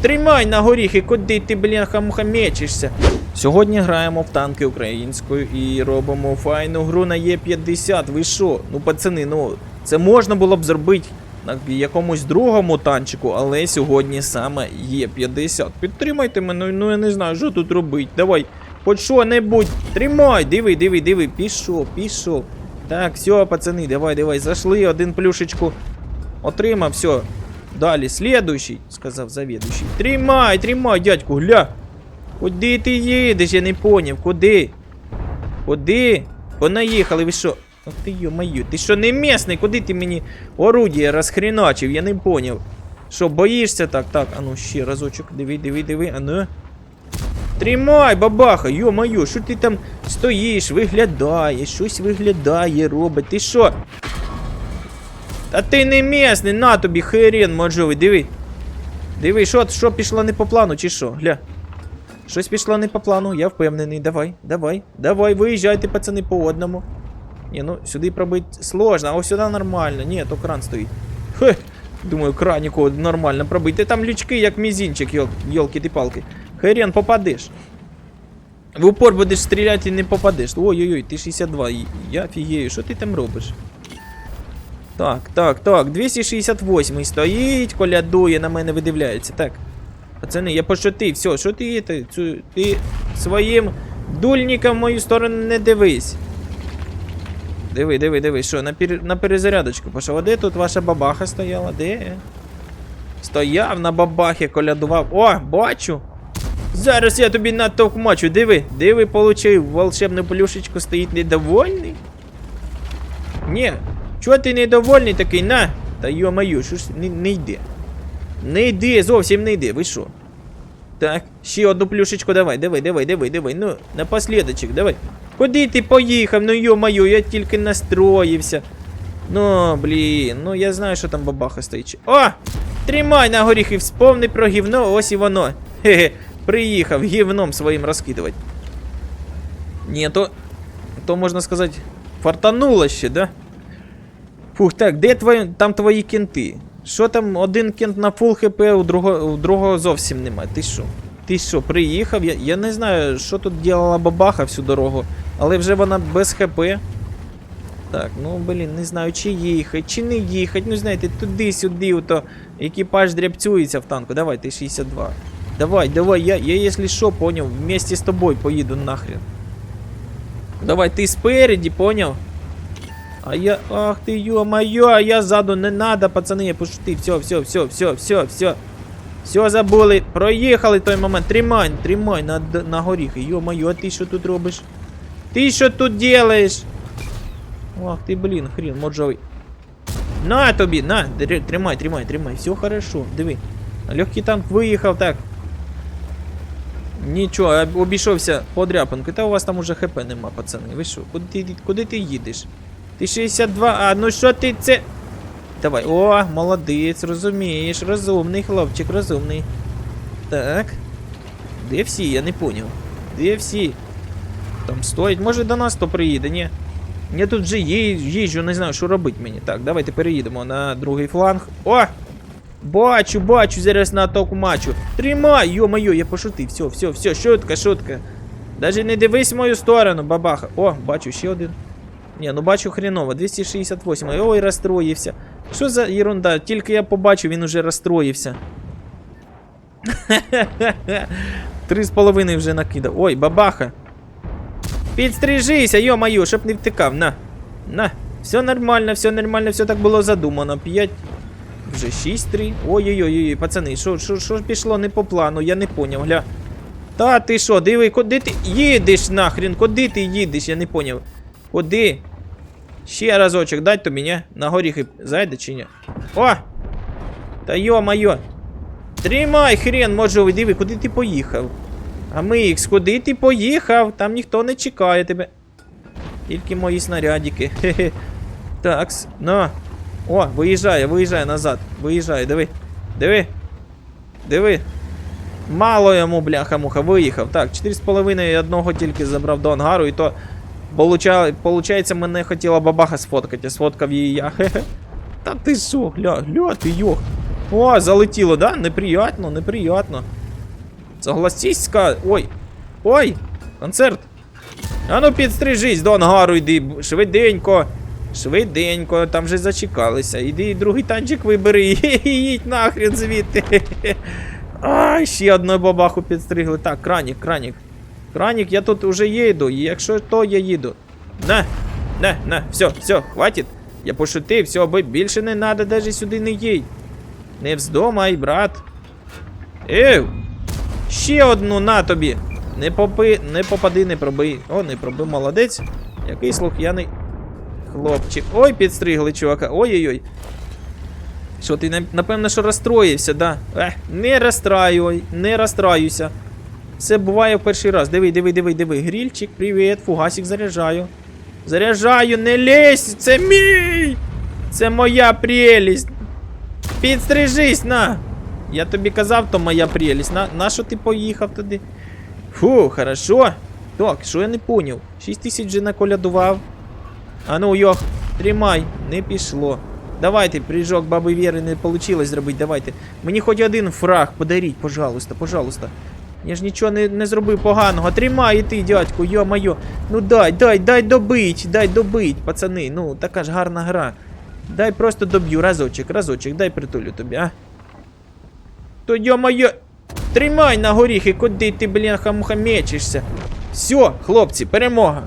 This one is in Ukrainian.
Тримай на горіхи, куди ти, бляха, муха. Сьогодні граємо в танки українською і робимо файну гру на Є50. Ви що? Ну, пацани, ну це можна було б зробити на якомусь другому танчику, але сьогодні саме Є50. Підтримайте мене, ну я не знаю, що тут робити. Давай, хоч що-небудь. Тримай, диви, диви, диви, пішов, пішов. Так, все, пацани, давай, давай, зайшли, один плюшечку отримав, все. Далі, слідуючий, сказав завідуючий. Тримай, тримай, дядьку, гля. Куди ти їдеш, я не поняв, куди? Куди? Понаїхали, ви що? Ох ти йо-маю, ти що не місний? Куди ти мені орудія розхреначив? Я не поняв. Що, боїшся так? Так, а ну ще разочок, диви, диви, диви, а ну. Тримай, бабаха, йо-моє, що ти там стоїш, виглядаєш, щось виглядає, робить. Ти що? Та ти не місний, на тобі херен моржовий, диви. Диви, що, що пішло не по плану, чи що? Гля. Щось пішло не по плану, я впевнений. Давай, давай, давай, виїжджайте, пацани, по одному. Ні, ну сюди пробити сложно, а ось сюди нормально. Ні, то кран стоїть. Хе. Думаю, краніку нормально пробити. Там лючки, як мізінчик, йол, йолки ти палки. Херен попадеш. В упор будеш стріляти і не попадеш. Ой-ой-ой, ти 62. Я фігею, що ти там робиш? Так, так, так, 268 стоїть, колядує, на мене видивляється. Так. Пацани, я пошутив, все, що ти, ти, ти своїм дульником в мою сторону не дивись. Диви, диви, диви, що, на, пер... на перезарядочку пішов. А де тут ваша бабаха стояла? Де? Стояв на бабахі, колядував. О, бачу! Зараз я тобі натовкмачу, диви, диви, получив волшебну плюшечку, стоїть недовольний. Ні, чого ти недовольний такий? На! Та йо-маю, що ж не, не йде. Не йде, зовсім не йде, ви що? Так, ще одну плюшечку давай, давай, давай, давай, давай. Ну, напослідочок, давай. Куди ти поїхав? Ну йо-моє, я тільки настроївся. Ну, блін, ну я знаю, що там бабаха стоїть. О! Тримай на горіхи, вспомни про гівно, ось і воно. Хе-хе, приїхав гівном своїм розкидувати. Ні, то. То можна сказати, фартануло ще, да? Фух, так, де твої, там твої кінти? Що там один кент на фул хп, у другого, у другого зовсім нема. Ти що? Ти що, приїхав? Я, я не знаю, що тут ділала бабаха всю дорогу, але вже вона без хп. Так, ну блін, не знаю, чи їхати, чи не їхати. Ну знаєте, туди-сюди, ото екіпаж дрябцюється в танку. Давай, ти 62. Давай, давай, я, я якщо що, поняв, вместе з тобою поїду нахрен. Давай, ти спереді, поняв? А я. Ах ти ё-моё, а я ззаду не надо, пацани, я пошутив. Все, все, все, все, все, все. Все забули. Проїхали той момент. Тримай, тримай на, д- на горіхи. Ё-моё, а ти що тут робиш? Ти що тут делаєш? Ах ти, блін, хрін, моджовий. На тобі, на, др- тримай, тримай, тримай. Все хорошо, диви. Легкий танк виїхав, так. Нічого, я обійшовся по дряпинку. Та у вас там уже хп нема, пацани. Ви що? Куди, ти- куди ти їдеш? Ти 62, а ну що ти це. Давай, о, молодець, розумієш, розумний хлопчик, розумний. Так. Де всі, я не поняв. Де всі? Там стоять, може до нас то приїде, ні? Я тут вже їжджу, не знаю, що робити мені. Так, давайте переїдемо на другий фланг. О! Бачу, бачу, зараз на атаку мачу. Тримай, йо-моє, я пошутив. Все, все, все, шутка, шутка. Даже не дивись в мою сторону, бабаха. О, бачу ще один. Ні, ну бачу хреново, 268. Ой, розстроївся. Що за ерунда? Тільки я побачив, він уже розстроївся. Три з половиною вже накидав. Ой, бабаха. Підстрижися, йо-моє, щоб не втикав. На. На. Все нормально, все нормально, все так було задумано. 5. Вже 6-3. Ой-ой-ой, пацани, що, пішло не по плану, я не поняв, гля. Та ти що, диви, куди ти їдеш нахрен? Куди ти їдеш? Я не поняв. Куди? Ще разочок, дай тобі, ні? На горіхи зайде чи ні? О! Та йо-майо! Тримай, хрен, може, диви, куди ти поїхав? А Микс, куди ти поїхав? Там ніхто не чекає тебе. Тільки мої снарядики. Хе-хе. Такс, на. О, виїжджає, виїжджає назад. Виїжджає, диви. Диви. Диви. Мало йому, бляха-муха, виїхав. Так, 4,5 одного тільки забрав до ангару, і то. Получа... Получається, мене хотіла бабаха сфоткати, а сфоткав її я. Та ти що, гля, гля, ти йох. О, залетіло, да? Неприятно, неприятно. Согласіська. Ой. Ой! Концерт. А ну підстрижись до ангару йди. Швиденько. Швиденько, там вже зачекалися. Іди другий танчик вибери і їдь нахрен звідти. Ай, ще одну бабаху підстригли. Так, кранік, кранік. Кранік, я тут уже їду. І якщо то, я їду. На, на, на, все, все, хватить. Я пошутив, все, більше не надо, даже сюди не їдь. Не вздомай, брат. Ев! Ще одну на тобі. Не попи, не попади, не пробий. О, не пробив, молодець. Який слух'яний хлопчик. Ой, підстригли, чувака. Ой-ой-ой. Що ти напевно, що розстроївся, да? Ех, не розстраюй, не розстраюся. Це буває в перший раз. Диви, диви, диви, диви. Грільчик, привіт, фугасик заряджаю. Заряджаю, не лезь! Це мій! Це моя прелість! Підстрижись, на! Я тобі казав, то моя прелість. На, на що ти поїхав туди? Фу, хорошо. Так, що я не поняв? 6 тисяч вже наколядував. А ну, йох, тримай, не пішло. Давайте, прыжок баби Віри не вийшло зробити, давайте. Мені хоч один фраг подаріть, пожалуйста, пожалуйста. Я ж нічого не, не зробив поганого. Тримай і ти, дядьку, йо-моє. Ну дай, дай, дай добить, дай добить, пацани. Ну, така ж гарна гра. Дай просто доб'ю, разочек, разочек, дай притулю тобі, а. То йо-моє. Тримай на горіхи, куди ти, бляха, муха мечешся. Все, хлопці, перемога.